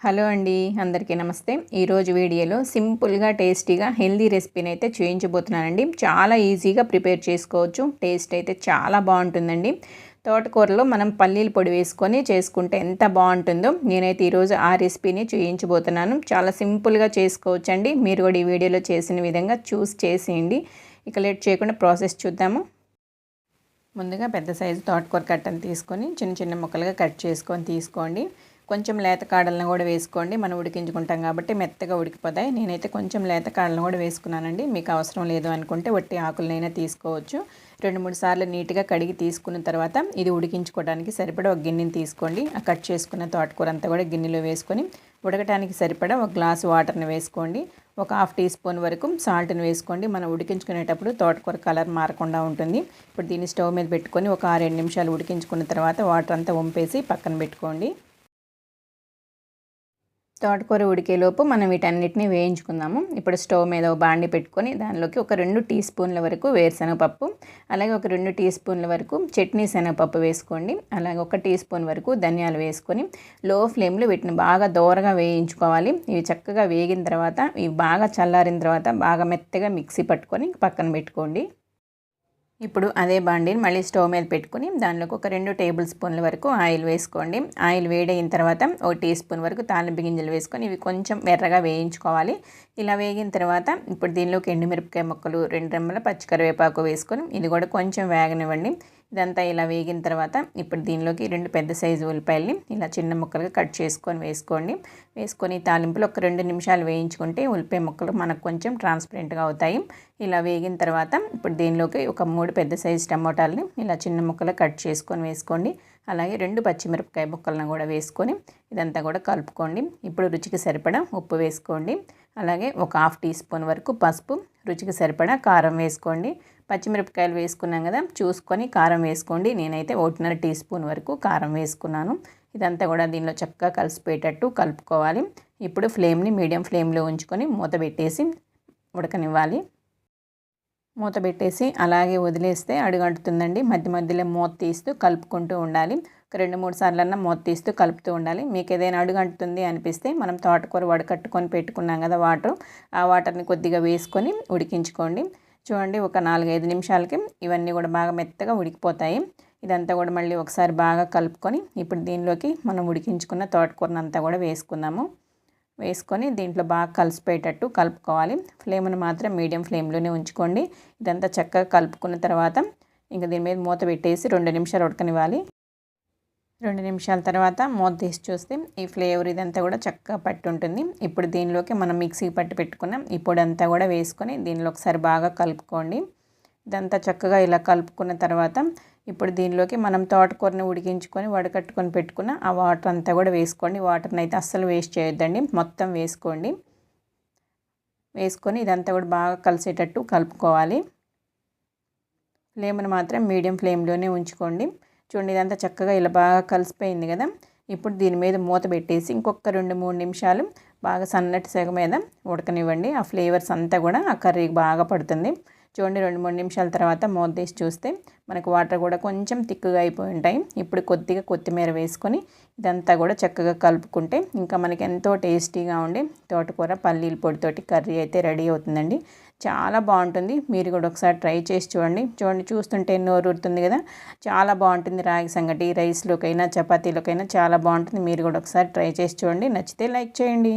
Hello అండి అందరికీ నమస్తే. ఈరోజు వీడియోలో సింపుల్గా టేస్టీగా హెల్దీ రెసిపీని అయితే చూపించబోతున్నానండి చాలా ఈజీగా ప్రిపేర్ చేసుకోవచ్చు. టేస్ట్ అయితే చాలా బాగుంటుందండి. తోటకూరలో మనం పల్లీల పొడి వేసుకొని చేసుకుంటే ఎంత బాగుంటుందో నేనైతే ఈరోజు ఆ రెసిపీని చూపించబోతున్నాను చాలా సింపుల్గా చేసుకోవచ్చండి. మీరు కూడా ఈ వీడియోలో చేసిన విధంగా చూస్ చేసేయండి. ఇక లేట్ చేయకుండా ప్రాసెస్ చూద్దాము. ముందుగా పెద్ద సైజు తోటకూర కట్టను తీసుకొని చిన్న చిన్న ముక్కలుగా కట్ చేసుకొని తీసుకోండి. కొంచెం లేత కాడలను కూడా వేసుకోండి. మనం ఉడికించుకుంటాం కాబట్టి మెత్తగా ఉడికిపోతాయి. నేనైతే కొంచెం లేత కాడలను కూడా వేసుకున్నానండి. మీకు అవసరం లేదు అనుకుంటే వట్టి ఆకులనైనా తీసుకోవచ్చు. రెండు మూడు సార్లు నీట్గా కడిగి తీసుకున్న తర్వాత ఇది ఉడికించుకోవడానికి సరిపడా ఒక గిన్నెని తీసుకోండి. ఆ కట్ చేసుకున్న తోటకూర అంతా కూడా గిన్నెలో వేసుకొని ఉడకటానికి సరిపడా ఒక గ్లాసు వాటర్ని వేసుకోండి. ఒక హాఫ్ టీ స్పూన్ వరకు సాల్ట్ని వేసుకోండి. మనం ఉడికించుకునేటప్పుడు తోటకూర కలర్ మారకుండా ఉంటుంది. ఇప్పుడు దీన్ని స్టవ్ మీద పెట్టుకొని ఒక ఆరేడు నిమిషాలు ఉడికించుకున్న తర్వాత వాటర్ అంతా వంపేసి పక్కన పెట్టుకోండి. తోటకూర ఉడికేలోపు మనం వీటన్నిటిని వేయించుకుందాము. ఇప్పుడు స్టవ్ మీద ఒక బాండి పెట్టుకొని దానిలోకి ఒక రెండు టీ స్పూన్ల వరకు వేరుశనగపప్పు అలాగే ఒక రెండు టీ స్పూన్ల వరకు చట్నీ శనగపప్పు వేసుకోండి. అలాగే ఒక టీ స్పూన్ వరకు ధనియాలు వేసుకొని లో ఫ్లేమ్లో వీటిని బాగా దోరగా వేయించుకోవాలి. ఇవి చక్కగా వేగిన తర్వాత ఇవి బాగా చల్లారిన తర్వాత బాగా మెత్తగా మిక్సీ పట్టుకొని పక్కన పెట్టుకోండి. ఇప్పుడు అదే బాండీని మళ్ళీ స్టవ్ మీద పెట్టుకుని దానిలోకి ఒక రెండు టేబుల్ స్పూన్ల వరకు ఆయిల్ వేసుకోండి. ఆయిల్ వేడైన తర్వాత ఒక టీ స్పూన్ వరకు తాలింపు గింజలు వేసుకొని ఇవి కొంచెం ఎర్రగా వేయించుకోవాలి. ఇలా వేగిన తర్వాత ఇప్పుడు దీనిలోకి ఎండుమిరపకాయ ముక్కలు రెండు రెమ్మల పచ్చికరివేపాకు వేసుకొని ఇది కూడా కొంచెం వేగనివ్వండి. ఇదంతా ఇలా వేగిన తర్వాత ఇప్పుడు దీనిలోకి రెండు పెద్ద సైజు ఉల్లిపాయలని ఇలా చిన్న ముక్కలుగా కట్ చేసుకొని వేసుకోండి. వేసుకొని తాలింపులు ఒక రెండు నిమిషాలు వేయించుకుంటే ఉల్లిపాయ ముక్కలు మనకు కొంచెం ట్రాన్స్పరెంట్గా అవుతాయి. ఇలా వేగిన తర్వాత ఇప్పుడు దీనిలోకి ఒక మూడు పెద్ద సైజు టమోటాలని ఇలా చిన్న ముక్కలు కట్ చేసుకొని వేసుకోండి. అలాగే రెండు పచ్చిమిరపకాయ ముక్కలను కూడా వేసుకొని ఇదంతా కూడా కలుపుకోండి. ఇప్పుడు రుచికి సరిపడా ఉప్పు వేసుకోండి. అలాగే ఒక హాఫ్ టీ స్పూన్ వరకు పసుపు రుచికి సరిపడా కారం వేసుకోండి. పచ్చిమిరపకాయలు వేసుకున్నాం కదా చూసుకొని కారం వేసుకోండి. నేనైతే ఒకటిన్నర టీ స్పూన్ వరకు కారం వేసుకున్నాను. ఇదంతా కూడా దీనిలో చక్కగా కలిసిపోయేటట్టు కలుపుకోవాలి. ఇప్పుడు ఫ్లేమ్ని మీడియం ఫ్లేమ్లో ఉంచుకొని మూత పెట్టేసి ఉడకనివ్వాలి. మూత పెట్టేసి అలాగే వదిలేస్తే అడుగంటుతుందండి. మధ్య మధ్యలో మూత తీస్తూ కలుపుకుంటూ ఉండాలి. ఒక రెండు మూడు సార్లన్నా మూత తీస్తూ కలుపుతూ ఉండాలి. మీకు ఏదైనా అడుగంటుతుంది అనిపిస్తే మనం తోటకూర వడకట్టుకొని పెట్టుకున్నాం కదా వాటర్ ఆ వాటర్ని కొద్దిగా వేసుకొని ఉడికించుకోండి. చూడండి ఒక నాలుగైదు నిమిషాలకి ఇవన్నీ కూడా బాగా మెత్తగా ఉడికిపోతాయి. ఇదంతా కూడా మళ్ళీ ఒకసారి బాగా కలుపుకొని ఇప్పుడు దీనిలోకి మనం ఉడికించుకున్న తోటకూరనంతా కూడా వేసుకుందాము. వేసుకొని దీంట్లో బాగా కలిసిపోయేటట్టు కలుపుకోవాలి. ఫ్లేమ్ను మాత్రం మీడియం ఫ్లేమ్లోనే ఉంచుకోండి. ఇదంతా చక్కగా కలుపుకున్న తర్వాత ఇంకా దీని మీద మూత పెట్టేసి రెండు నిమిషాలు ఉడకనివ్వాలి. రెండు నిమిషాల తర్వాత మూత తీసి చూస్తే ఈ ఫ్లేవర్ ఇదంతా కూడా చక్కగా పట్టుంటుంది. ఇప్పుడు దీనిలోకి మనం మిక్సీ పట్టి పెట్టుకున్నాం ఈ పొడి అంతా కూడా వేసుకొని దీనిలో ఒకసారి బాగా కలుపుకోండి. ఇదంతా చక్కగా ఇలా కలుపుకున్న తర్వాత ఇప్పుడు దీనిలోకి మనం తోటకూరని ఉడికించుకొని వడకట్టుకొని పెట్టుకున్న ఆ వాటర్ అంతా కూడా వేసుకోండి. వాటర్ని అయితే అస్సలు వేస్ట్ చేయొద్దండి. మొత్తం వేసుకోండి. వేసుకొని ఇదంతా కూడా బాగా కలిసేటట్టు కలుపుకోవాలి. ఫ్లేమ్ని మాత్రం మీడియం ఫ్లేమ్లోనే ఉంచుకోండి. చూడండి ఇదంతా చక్కగా ఇలా బాగా కలిసిపోయింది కదా. ఇప్పుడు దీని మీద మూత పెట్టేసి ఇంకొక రెండు మూడు నిమిషాలు బాగా సన్నటి సెగ మీద ఉడకనివ్వండి. ఆ ఫ్లేవర్స్ అంతా కూడా ఆ కర్రీకి బాగా పడుతుంది. చూడండి రెండు మూడు నిమిషాల తర్వాత మూత తీసి చూస్తే మనకు వాటర్ కూడా కొంచెం తిక్కుగా అయిపోయి ఉంటాయి. ఇప్పుడు కొద్దిగా కొత్తిమీర వేసుకొని ఇదంతా కూడా చక్కగా కలుపుకుంటే ఇంకా మనకి ఎంతో టేస్టీగా ఉండి తోటకూర పల్లీల పొడితోటి కర్రీ అయితే రెడీ అవుతుందండి. చాలా బాగుంటుంది. మీరు కూడా ఒకసారి ట్రై చేసి చూడండి. చూడండి చూస్తుంటే నోరుతుంది కదా. చాలా బాగుంటుంది రాగి సంగటి రైస్లోకైనా చపాతీలకైనా చాలా బాగుంటుంది. మీరు కూడా ఒకసారి ట్రై చేసి చూడండి. నచ్చితే లైక్ చేయండి.